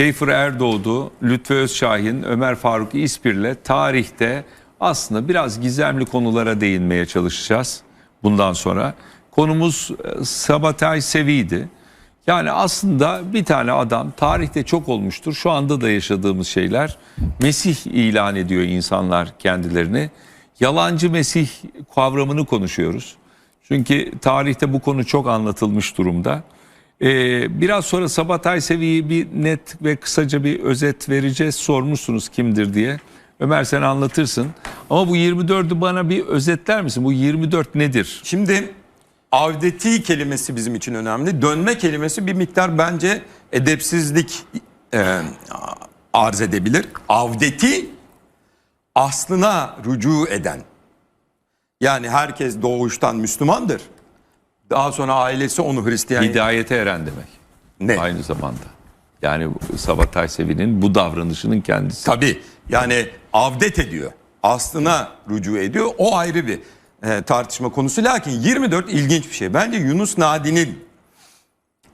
Teyfur Erdoğdu, Lütfü Özşahin, Ömer Faruk İspir'le tarihte aslında biraz gizemli konulara değinmeye çalışacağız bundan sonra. Konumuz e, Sabatay Sevi'ydi. Yani aslında bir tane adam tarihte çok olmuştur. Şu anda da yaşadığımız şeyler Mesih ilan ediyor insanlar kendilerini. Yalancı Mesih kavramını konuşuyoruz. Çünkü tarihte bu konu çok anlatılmış durumda. Ee, biraz sonra Sabatay Sevi'yi bir net ve kısaca bir özet vereceğiz. Sormuşsunuz kimdir diye. Ömer sen anlatırsın. Ama bu 24'ü bana bir özetler misin? Bu 24 nedir? Şimdi avdeti kelimesi bizim için önemli. Dönme kelimesi bir miktar bence edepsizlik e, arz edebilir. Avdeti aslına rücu eden. Yani herkes doğuştan Müslümandır. Daha sonra ailesi onu Hristiyan Hidayete eren demek. ne? Aynı zamanda. Yani Sabatay Sevi'nin bu davranışının kendisi. Tabii yani avdet ediyor. Aslına rücu ediyor. O ayrı bir e, tartışma konusu. Lakin 24 ilginç bir şey. Bence Yunus Nadi'nin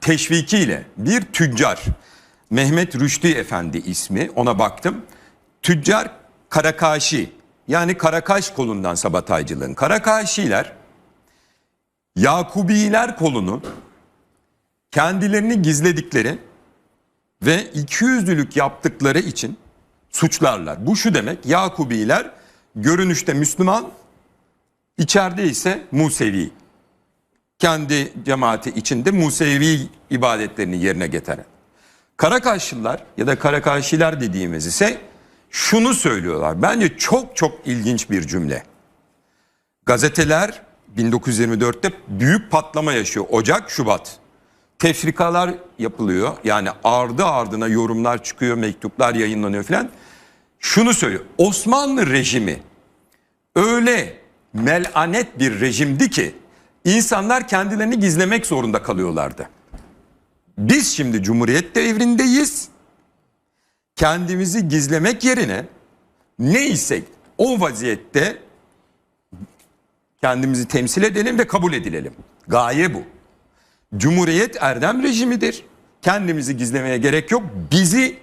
teşvikiyle bir tüccar Mehmet Rüştü Efendi ismi ona baktım. Tüccar Karakaşi yani Karakaş kolundan sabataycılığın. Karakaşiler Yakubiler kolunu kendilerini gizledikleri ve ikiyüzlülük yaptıkları için suçlarlar. Bu şu demek Yakubiler görünüşte Müslüman, içeride ise Musevi. Kendi cemaati içinde Musevi ibadetlerini yerine getiren. Karakaşlılar ya da Karakaşiler dediğimiz ise şunu söylüyorlar. Bence çok çok ilginç bir cümle. Gazeteler 1924'te büyük patlama yaşıyor. Ocak, Şubat. Tefrikalar yapılıyor. Yani ardı ardına yorumlar çıkıyor, mektuplar yayınlanıyor filan. Şunu söylüyor. Osmanlı rejimi öyle melanet bir rejimdi ki insanlar kendilerini gizlemek zorunda kalıyorlardı. Biz şimdi Cumhuriyet devrindeyiz. Kendimizi gizlemek yerine neysek o vaziyette kendimizi temsil edelim ve kabul edilelim. Gaye bu. Cumhuriyet erdem rejimidir. Kendimizi gizlemeye gerek yok. Bizi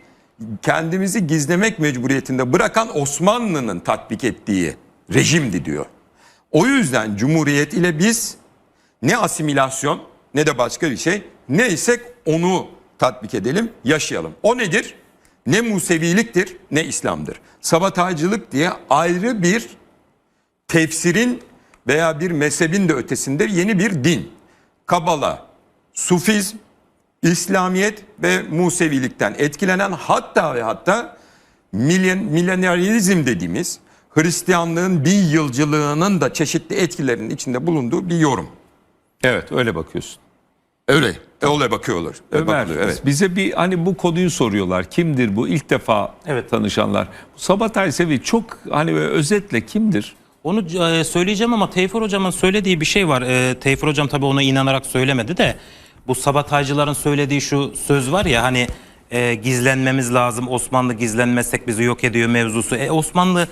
kendimizi gizlemek mecburiyetinde bırakan Osmanlı'nın tatbik ettiği rejimdi diyor. O yüzden Cumhuriyet ile biz ne asimilasyon ne de başka bir şey neysek onu tatbik edelim, yaşayalım. O nedir? Ne Museviliktir ne İslam'dır. Sabataycılık diye ayrı bir tefsirin veya bir mezhebin de ötesinde yeni bir din. Kabala, Sufizm, İslamiyet ve Musevilikten etkilenen hatta ve hatta millen, milenarizm dediğimiz Hristiyanlığın bin yılcılığının da çeşitli etkilerinin içinde bulunduğu bir yorum. Evet öyle bakıyorsun. Öyle. Öyle bakıyorlar. Öyle Ömer bakılıyor, evet. bize bir hani bu konuyu soruyorlar. Kimdir bu? İlk defa Evet. tanışanlar. Bu Sabatay Sevi çok hani özetle kimdir? Onu e, söyleyeceğim ama Teyfur hocamın söylediği bir şey var. E, Teyfur hocam tabii ona inanarak söylemedi de bu sabataycıların söylediği şu söz var ya hani e, gizlenmemiz lazım. Osmanlı gizlenmezsek bizi yok ediyor mevzusu. E, Osmanlı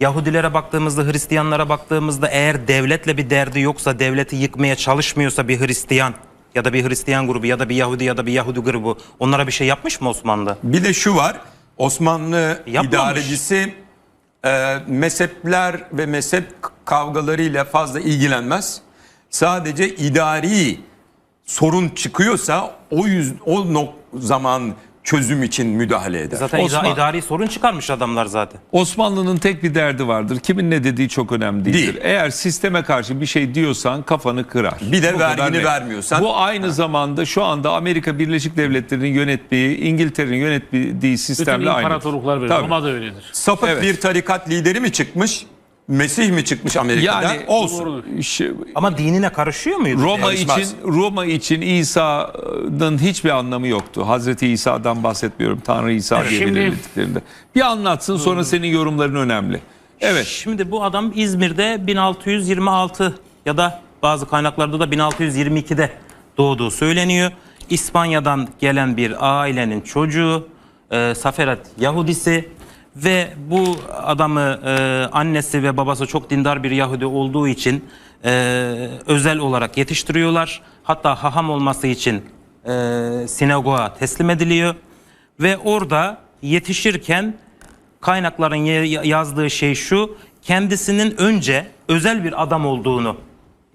Yahudilere baktığımızda, Hristiyanlara baktığımızda eğer devletle bir derdi yoksa, devleti yıkmaya çalışmıyorsa bir Hristiyan ya da bir Hristiyan grubu ya da bir Yahudi ya da bir Yahudi grubu onlara bir şey yapmış mı Osmanlı? Bir de şu var. Osmanlı Yapmamış. idarecisi e, mezhepler ve mezhep kavgalarıyla fazla ilgilenmez. Sadece idari sorun çıkıyorsa o yüz o nok- zaman çözüm için müdahale eder. Zaten ida- Osman- idari sorun çıkarmış adamlar zaten. Osmanlı'nın tek bir derdi vardır. Kimin ne dediği çok önemli değildir. Değil. Eğer sisteme karşı bir şey diyorsan kafanı kırar. Bir de kadar vergini net. vermiyorsan- Bu aynı zamanda şu anda Amerika Birleşik Devletleri'nin yönettiği, İngiltere'nin yönettiği Bütün sistemle aynı. imparatorluklar böyle. Tabii. Roma da öyledir. Sapık Evet. bir tarikat lideri mi çıkmış? Mesih mi çıkmış Amerika'da? Yani Olsun. Şey- Ama dinine karışıyor muydu? Roma Yarışmaz. için Roma için İsa'nın hiçbir anlamı yoktu. Hazreti İsa'dan bahsetmiyorum. Tanrı İsa Evet, diye şimdi- belirlediklerinde. Bir anlatsın sonra senin yorumların önemli. Evet. Şimdi bu adam İzmir'de 1626 ya da bazı kaynaklarda da 1622'de doğduğu söyleniyor. İspanya'dan gelen bir ailenin çocuğu, e, Saferet Yahudisi ve bu adamı e, annesi ve babası çok dindar bir Yahudi olduğu için e, özel olarak yetiştiriyorlar. Hatta haham olması için e, sinagoga teslim ediliyor. ve orada yetişirken kaynakların yazdığı şey şu kendisinin önce özel bir adam olduğunu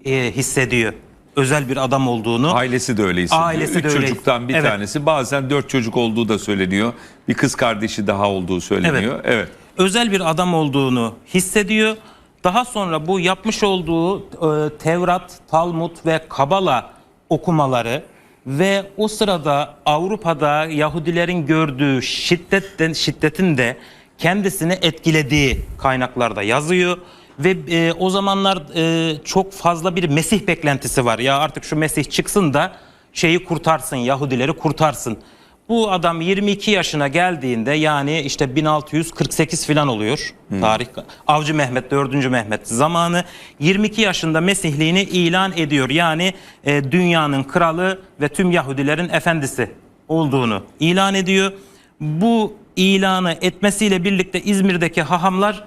e, hissediyor. Özel bir adam olduğunu. Ailesi de öyle hissediyor. Ailesi Üç de öyle. çocuktan bir Evet. tanesi bazen dört çocuk olduğu da söyleniyor. Bir kız kardeşi daha olduğu söyleniyor. Evet. özel bir adam olduğunu hissediyor. Daha sonra bu yapmış olduğu e, Tevrat, Talmud ve Kabala okumaları ve o sırada Avrupa'da Yahudilerin gördüğü şiddetten şiddetin de kendisini etkilediği kaynaklarda yazıyor ve e, o zamanlar e, çok fazla bir Mesih beklentisi var. Ya artık şu Mesih çıksın da şeyi kurtarsın, Yahudileri kurtarsın. Bu adam 22 yaşına geldiğinde yani işte 1648 falan oluyor tarih. Avcı Mehmet 4. Mehmet zamanı 22 yaşında Mesihliğini ilan ediyor. Yani e, dünyanın kralı ve tüm Yahudilerin efendisi olduğunu ilan ediyor. Bu ilanı etmesiyle birlikte İzmir'deki hahamların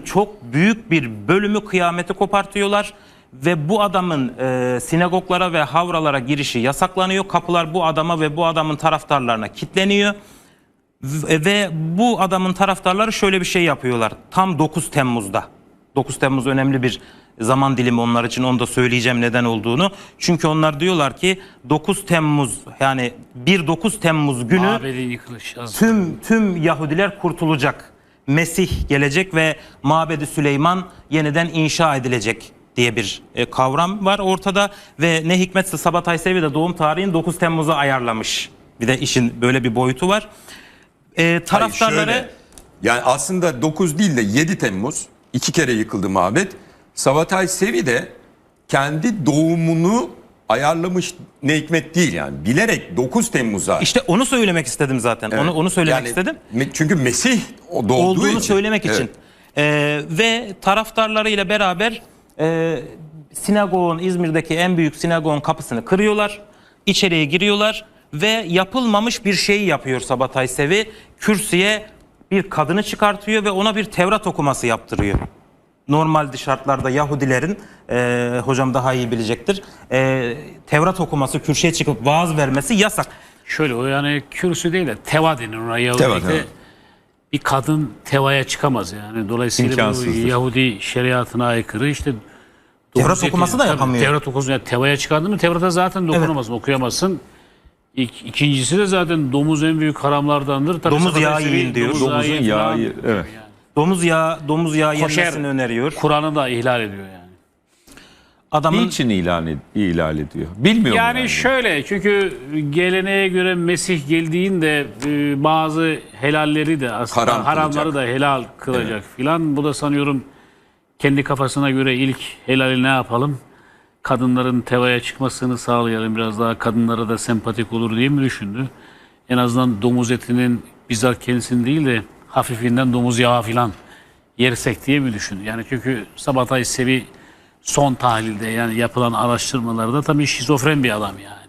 çok büyük bir bölümü kıyameti kopartıyorlar ve bu adamın e, sinagoglara ve havralara girişi yasaklanıyor. Kapılar bu adama ve bu adamın taraftarlarına kilitleniyor. V- Ve bu adamın taraftarları şöyle bir şey yapıyorlar. Tam 9 Temmuz'da. 9 Temmuz önemli bir zaman dilimi onlar için onu da söyleyeceğim neden olduğunu. Çünkü onlar diyorlar ki 9 Temmuz yani 1-9 Temmuz günü tüm tüm Yahudiler kurtulacak. Mesih gelecek ve Mabedi Süleyman yeniden inşa edilecek diye bir e, kavram var ortada ve ne hikmetse Sabatay Sevi de doğum tarihini 9 Temmuz'a ayarlamış. Bir de işin böyle bir boyutu var. E, Hayır, taraftarları şöyle, yani aslında 9 değil de 7 Temmuz iki kere yıkıldı mabet. Sabatay Sevi de kendi doğumunu ayarlamış ne hikmet değil yani. Bilerek 9 Temmuz'a. işte onu söylemek istedim zaten. Evet. Onu onu söylemek Yani istedim. Çünkü Mesih doğduğu olduğunu için. söylemek Evet. için. Ee, ve taraftarlarıyla beraber e, sinagogun İzmir'deki en büyük sinagogun kapısını kırıyorlar. İçeriye giriyorlar ve yapılmamış bir şeyi yapıyor Sabatay Sevi. Kürsüye bir kadını çıkartıyor ve ona bir Tevrat okuması yaptırıyor. Normalde şartlarda Yahudilerin, e, hocam daha iyi bilecektir, e, Tevrat okuması, kürsüye çıkıp vaaz vermesi yasak. Şöyle o yani kürsü değil de teva denir ona Yahudi'de. Teva, evet. Bir kadın tevaya çıkamaz yani. Dolayısıyla bu. Yahudi şeriatına aykırı işte Tevrat okuması da yapamıyor. Tevrat okuması yani tevaya çıkardın mı Tevrat'a zaten dokunamazsın, okuyamazsın. İk, ikincisi de zaten domuz en büyük haramlardandır. Tabii Domuz yağı yiyin diyor. domuz Domuzun yağı yağı, evet. Domuz yağı, domuz yağı Koşer. yenmesini öneriyor. Kur'an'ı da ihlal ediyor yani. Adamın Niçin ilan, ed- ihlal ediyor? Bilmiyorum Yani yani. şöyle çünkü geleneğe göre Mesih geldiğinde e, bazı helalleri de aslında Haram haramları kılacak. da helal kılacak filan. Bu da sanıyorum kendi kafasına göre ilk helali ne yapalım? Kadınların tevaya çıkmasını sağlayalım biraz daha kadınlara da sempatik olur diye mi düşündü? En azından domuz etinin bizzat kendisini değil de hafifinden domuz yağı filan yersek diye mi düşündü? Yani çünkü Sabatay Sevi son tahlilde yani yapılan araştırmalarda tabii şizofren bir adam yani.